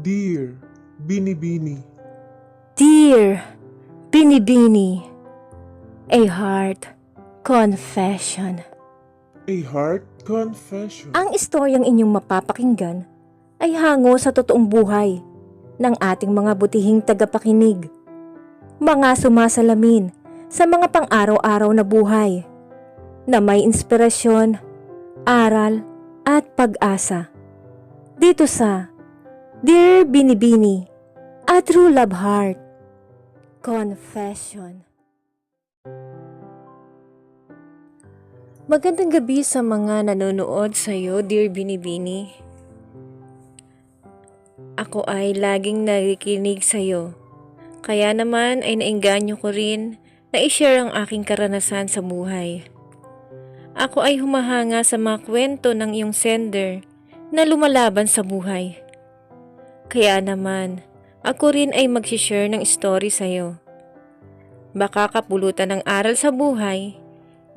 Dear Binibini, Dear Binibini, a heart confession. a heart confession. Ang istoryang inyong mapapakinggan ay hango sa totoong buhay ng ating mga butihing tagapakinig. Mga sumasalamin sa mga pang-araw-araw na buhay na may inspirasyon, aral at pag-asa. Dito sa Dear Binibini, a True Love Heart Confession. Magandang gabi sa mga nanonood sa iyo, Dear Binibini. Ako ay laging nakikinig sa iyo. Kaya naman ay nainganyo ko rin na i-share ang aking karanasan sa buhay. Ako ay humahanga sa mga kwento ng iyong sender na lumalaban sa buhay. Kaya naman, ako rin ay mag-share ng story sa iyo. Baka kapulutan ng aral sa buhay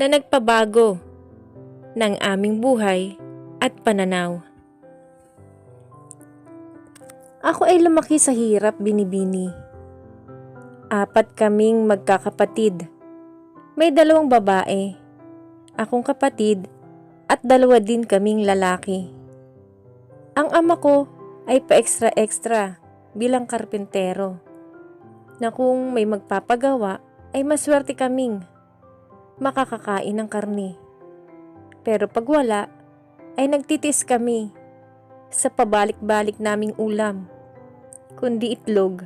na nagpabago ng aming buhay at pananaw. Ako ay lumaki sa hirap binibini. Apat kaming magkakapatid. May dalawang babae, akong kapatid at dalawa din kaming lalaki. Ang ama ko ay pa-extra-extra bilang karpintero na kung may magpapagawa ay maswerte kaming makakakain ng karne. Pero pag wala, ay nagtitis kami sa pabalik-balik naming ulam, kundi itlog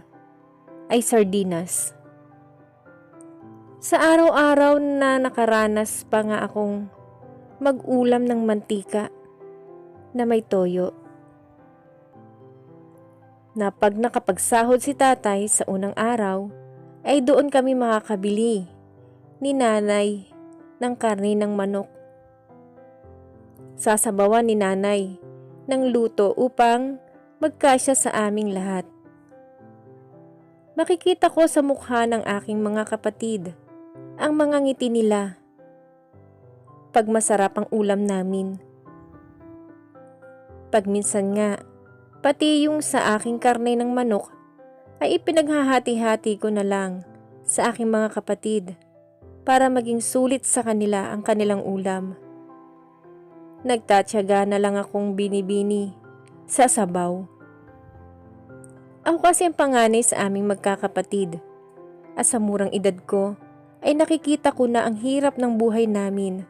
ay sardinas. Sa araw-araw na nakaranas pa nga akong mag-ulam ng mantika na may toyo. Na pag nakapagsahod si tatay sa unang araw, ay doon kami makakabili ni nanay ng karne ng manok. Sasabawan ni nanay ng luto upang magkasya sa aming lahat. Makikita ko sa mukha ng aking mga kapatid ang mga ngiti nila pag masarap ang ulam namin. Pag minsan nga, pati yung sa aking karne ng manok ay ipinaghahati-hati ko na lang sa aking mga kapatid para maging sulit sa kanila ang kanilang ulam. Nagtatyaga na lang akong binibini sa sabaw. Ako kasi ang panganay sa aming magkakapatid. At sa murang edad ko, ay nakikita ko na ang hirap ng buhay namin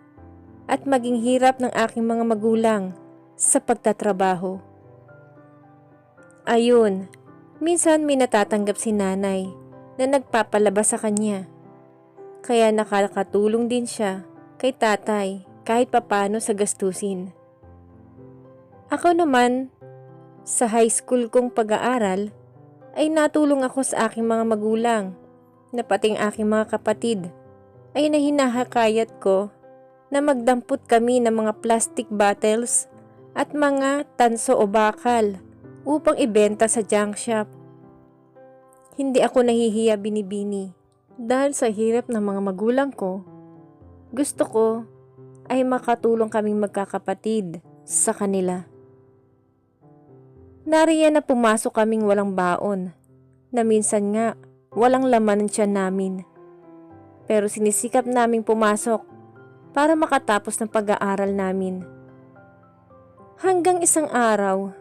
at maging hirap ng aking mga magulang sa pagtatrabaho. Ayun, minsan may natatanggap si nanay na nagpapalabas sa kanya. Kaya nakakatulong din siya kay tatay kahit papano sa gastusin. Ako naman, sa high school kong pag-aaral, ay natulong ako sa aking mga magulang na pating aking mga kapatid ay nahinahakayat ko na magdampot kami ng mga plastic bottles at mga tanso o bakal upang ibenta sa junk shop. Hindi ako nahihiya binibini dahil sa hirap ng mga magulang ko. Gusto ko ay makatulong kaming magkakapatid sa kanila. Nariyan na pumasok kaming walang baon, na minsan nga walang laman tiyan namin. Pero sinisikap naming pumasok para makatapos ng pag-aaral namin. Hanggang isang araw,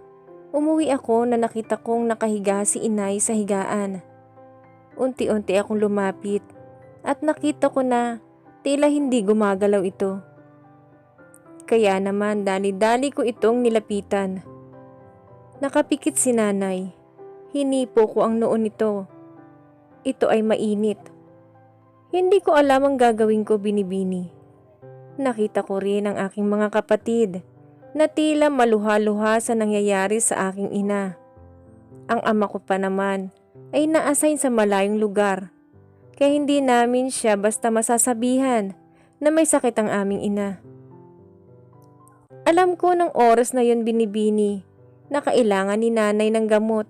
umuwi ako na nakita kong nakahiga si inay sa higaan. Unti-unti akong lumapit at nakita ko na tila hindi gumagalaw ito. Kaya naman dali-dali ko itong nilapitan. Nakapikit si nanay. Hinipo ko ang noon nito. Ito ay mainit. Hindi ko alam ang gagawin ko binibini. Nakita ko rin ang aking mga kapatid na tila maluha-luha sa nangyayari sa aking ina. Ang ama ko pa naman ay na-assign sa malayong lugar. Kaya hindi namin siya basta masasabihan na may sakit ang aming ina. Alam ko ng oras na yon binibini na kailangan ni nanay ng gamot.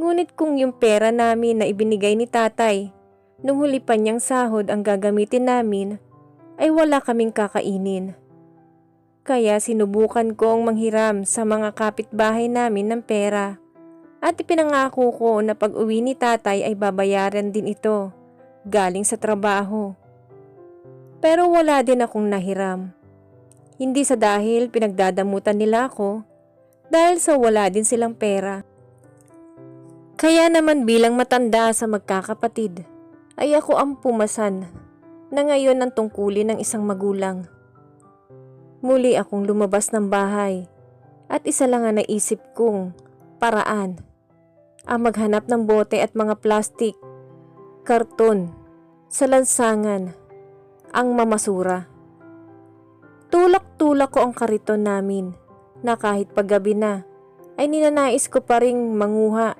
Ngunit kung yung pera namin na ibinigay ni tatay nung huli pa niyang sahod ang gagamitin namin, ay wala kaming kakainin. Kaya sinubukan kong manghiram sa mga kapitbahay namin ng pera At ipinangako ko na pag uwi ni tatay ay babayaran din ito galing sa trabaho. Pero wala din akong nahiram. Hindi sa dahil pinagdadamutan nila ako dahil sa wala din silang pera. Kaya naman bilang matanda sa magkakapatid ay ako ang pumasan na ngayon ang tungkulin ng isang magulang. Muli akong lumabas ng bahay at isa lang ang naisip kong paraan ang maghanap ng bote at mga plastik, karton, sa lansangan, ang mamasura. Tulak-tulak ko ang kariton namin na kahit paggabi na ay ninanais ko pa ring manguha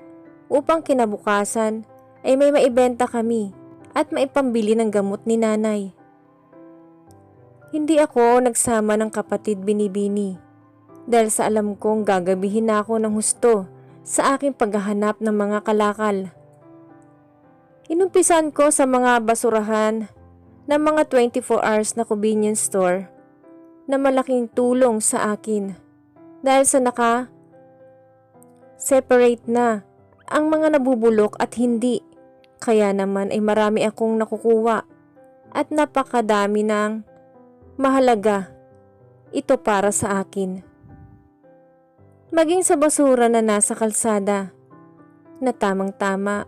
upang kinabukasan ay may maibenta kami at maipambili ng gamot ni nanay. Hindi ako nagsama ng kapatid binibini dahil sa alam kong gagabihin ako ng husto sa aking paghahanap ng mga kalakal. Inumpisan ko sa mga basurahan ng mga 24 hours na convenience store na malaking tulong sa akin dahil sa naka separate na ang mga nabubulok at hindi. Kaya naman ay marami akong nakukuha at napakadami ng mahalaga ito para sa akin. Maging sa basura na nasa kalsada na tamang-tama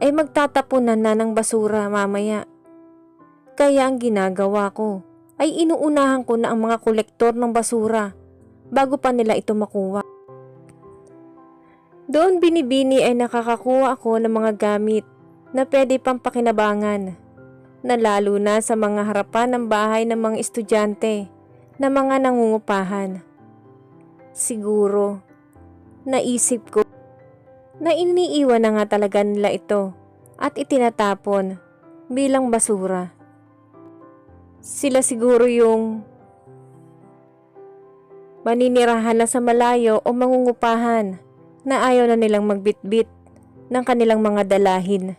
ay magtatapunan na ng basura mamaya. Kaya ang ginagawa ko ay inuunahan ko na ang mga kolektor ng basura bago pa nila ito makuha. Doon binibini ay nakakakuha ako ng mga gamit na pwede pang pakinabangan na lalo na sa mga harapan ng bahay ng mga estudyante na mga nangungupahan. Siguro, naisip ko na iniiwan na nga talaga nila ito at itinatapon bilang basura. Sila siguro yung maninirahan na sa malayo o mangungupahan na ayaw na nilang magbitbit ng kanilang mga dalahin.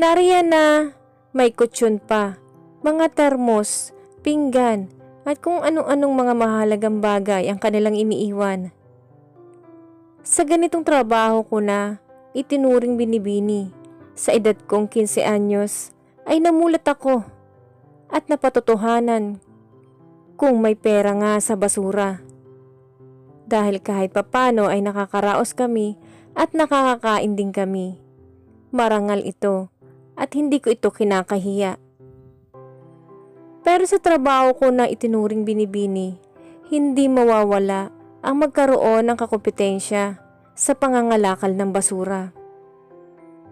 Nariyan na may kutsyon pa, mga termos, pinggan, at kung anong-anong mga mahalagang bagay ang kanilang iniiwan. Sa ganitong trabaho ko na itinuring binibini, sa edad kong 15 anyos ay namulat ako at napatotohanan kung may pera nga sa basura. Dahil kahit papano ay nakakaraos kami at nakakakain din kami. Marangal ito at hindi ko ito kinakahiya. Pero sa trabaho ko na itinuring binibini, hindi mawawala ang magkaroon ng kakompetensya sa pangangalakal ng basura.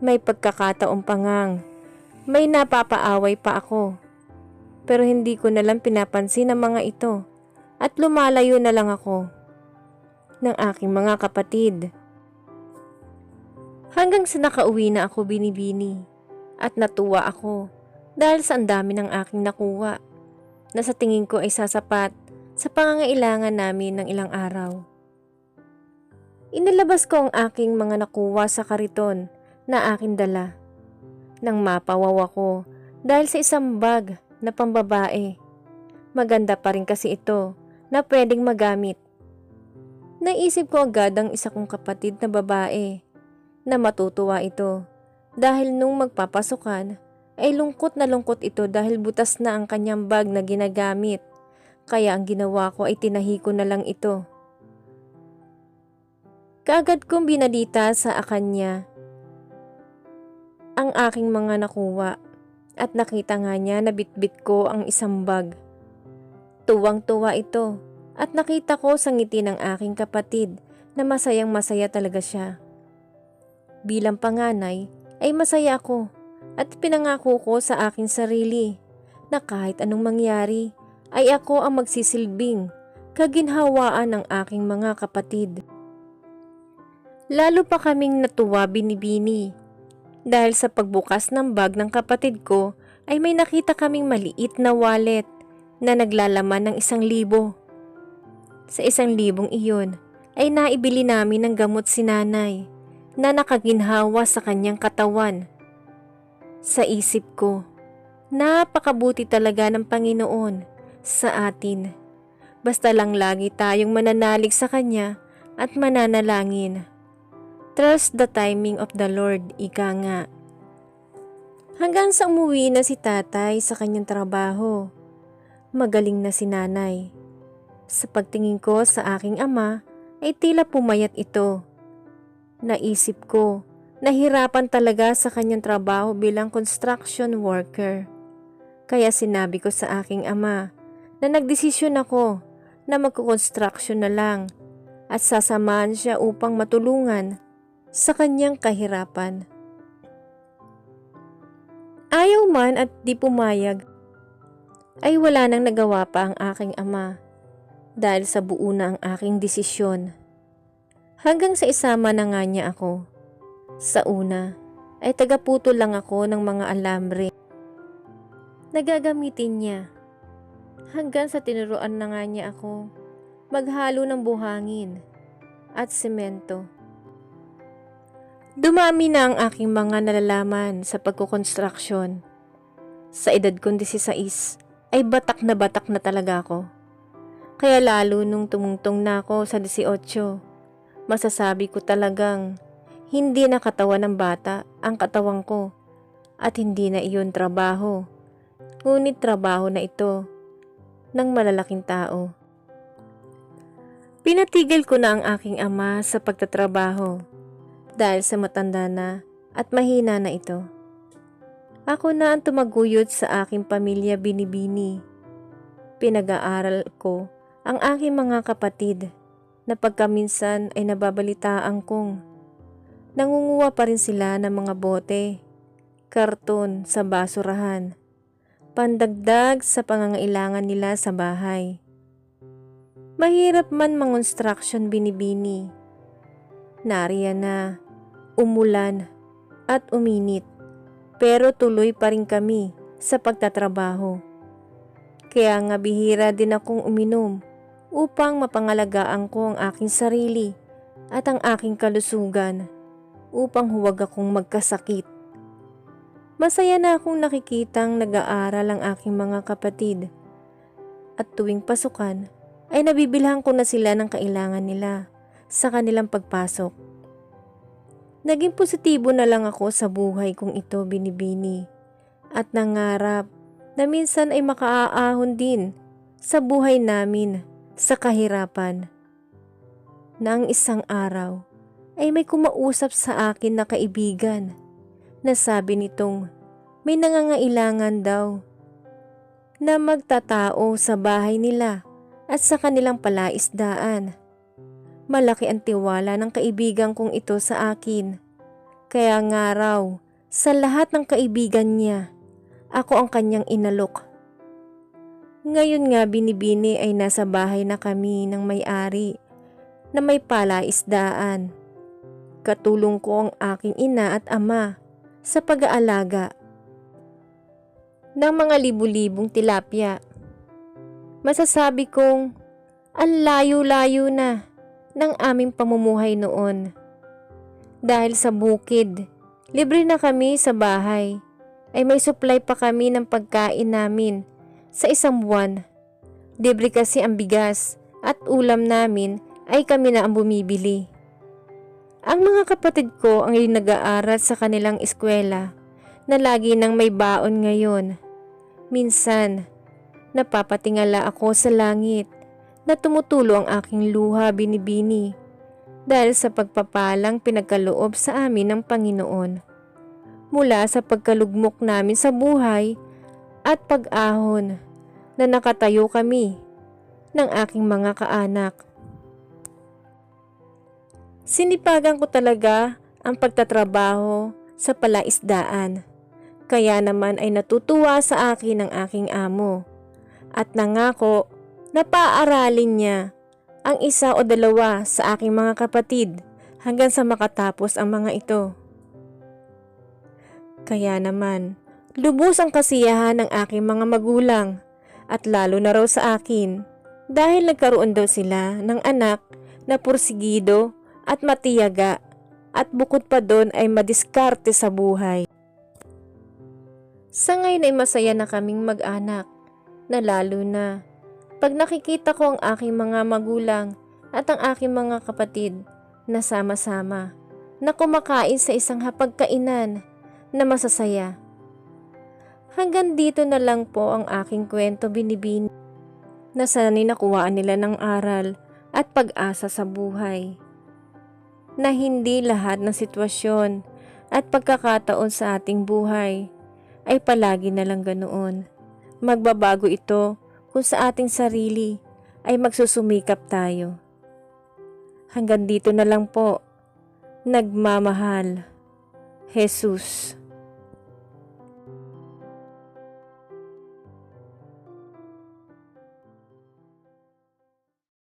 May pagkakataong pangang, may napapaaway pa ako. Pero hindi ko nalang pinapansin ang mga ito at lumalayo na lang ako ng aking mga kapatid. Hanggang sa nakauwi na ako binibini at natuwa ako dahil sa ang dami ng aking nakuha na sa tingin ko ay sasapat sa pangangailangan namin ng ilang araw. Inilabas ko ang aking mga nakuha sa kariton na aking dala. Nang mapawaw ako dahil sa isang bag na pambabae. Maganda pa rin kasi ito na pwedeng magamit Naisip ko agad ang isa kong kapatid na babae na matutuwa ito dahil nung magpapasukan ay lungkot na lungkot ito dahil butas na ang kanyang bag na ginagamit. Kaya ang ginawa ko ay tinahi ko na lang ito. Kaagad kong binalita sa akanya ang aking mga nakuha at nakita nga niya na bitbit ko ang isang bag. Tuwang-tuwa ito at nakita ko sa ngiti ng aking kapatid na masayang masaya talaga siya. Bilang panganay ay masaya ako at pinangako ko sa aking sarili na kahit anong mangyari ay ako ang magsisilbing kaginhawaan ng aking mga kapatid. Lalo pa kaming natuwa binibini dahil sa pagbukas ng bag ng kapatid ko ay may nakita kaming maliit na wallet na naglalaman ng isang libo. Sa isang libong iyon ay naibili namin ng gamot si nanay na nakaginhawa sa kanyang katawan. Sa isip ko, napakabuti talaga ng Panginoon sa atin. Basta lang lagi tayong mananalig sa Kanya at mananalangin. Trust the timing of the Lord, ika nga. Hanggang sa umuwi na si tatay sa kanyang trabaho. Magaling na si nanay. Sa pagtingin ko sa aking ama ay tila pumayat ito. Naisip ko, nahirapan talaga sa kanyang trabaho bilang construction worker. Kaya sinabi ko sa aking ama na nagdesisyon ako na magkukonstruction na lang at sasamahan siya upang matulungan sa kanyang kahirapan. Ayaw man at di pumayag, ay wala nang nagawa pa ang aking ama dahil sa buo na ang aking desisyon. Hanggang sa isama na nga niya ako. Sa una, ay tagaputol lang ako ng mga alambre. Nagagamitin niya. Hanggang sa tinuruan na nga niya ako maghalo ng buhangin at semento. Dumami na ang aking mga nalalaman sa pagkukonstruksyon. Sa edad kong 16 ay batak na batak na talaga ako. Kaya lalo nung tumungtong na ako sa 18, masasabi ko talagang hindi na katawan ng bata ang katawang ko at hindi na iyon trabaho. Ngunit trabaho na ito ng malalaking tao. Pinatigil ko na ang aking ama sa pagtatrabaho dahil sa matanda na at mahina na ito. Ako na ang tumaguyod sa aking pamilya binibini. Pinag-aaral ko ang aking mga kapatid na pagkaminsan ay nababalitaan kong nangunguha pa rin sila ng mga bote, karton sa basurahan, pandagdag sa pangangailangan nila sa bahay. Mahirap man mangonstruction binibini. Nariyan na, umulan at uminit, pero tuloy pa rin kami sa pagtatrabaho. Kaya nga bihira din akong uminom upang mapangalagaan ko ang aking sarili at ang aking kalusugan upang huwag akong magkasakit. Masaya na akong nakikitang nag-aaral ang aking mga kapatid at tuwing pasukan ay nabibilhan ko na sila ng kailangan nila sa kanilang pagpasok. Naging positibo na lang ako sa buhay kong ito binibini at nangarap na minsan ay makaaahon din sa buhay namin sa kahirapan. Na ang isang araw ay may kumausap sa akin na kaibigan na sabi nitong may nangangailangan daw na magtatao sa bahay nila at sa kanilang palaisdaan. Malaki ang tiwala ng kaibigan kong ito sa akin. Kaya nga raw, sa lahat ng kaibigan niya, ako ang kanyang inalok. Ngayon nga binibini ay nasa bahay na kami ng may-ari na may palaisdaan. Katulong ko ang aking ina at ama sa pag-aalaga ng mga libu-libong tilapia. Masasabi kong ang layo-layo na ng aming pamumuhay noon. Dahil sa bukid, libre na kami sa bahay, ay may supply pa kami ng pagkain namin sa isang buwan. Libre kasi ang bigas at ulam namin ay kami na ang bumibili. Ang mga kapatid ko ang nag-aaral sa kanilang eskwela na lagi nang may baon ngayon. Minsan, napapatingala ako sa langit na tumutulo ang aking luha binibini dahil sa pagpapalang pinagkaloob sa amin ng Panginoon. Mula sa pagkalugmok namin sa buhay at pag-ahon na nakatayo kami ng aking mga kaanak. Sinipagan ko talaga ang pagtatrabaho sa palaisdaan. Kaya naman ay natutuwa sa akin ang aking amo at nangako na paaralin niya ang isa o dalawa sa aking mga kapatid hanggang sa makatapos ang mga ito. Kaya naman, lubos ang kasiyahan ng aking mga magulang at lalo na raw sa akin dahil nagkaroon daw sila ng anak na pursigido at matiyaga at bukod pa doon ay madiskarte sa buhay. Sa ngayon ay masaya na kaming mag-anak na lalo na pag nakikita ko ang aking mga magulang at ang aking mga kapatid na sama-sama na kumakain sa isang hapagkainan na masasaya. Hanggang dito na lang po ang aking kwento binibini na sana'y nakuhaan nila ng aral at pag-asa sa buhay. Na hindi lahat ng sitwasyon at pagkakataon sa ating buhay ay palagi na lang ganoon. Magbabago ito kung sa ating sarili ay magsusumikap tayo. Hanggang dito na lang po. Nagmamahal. Jesus.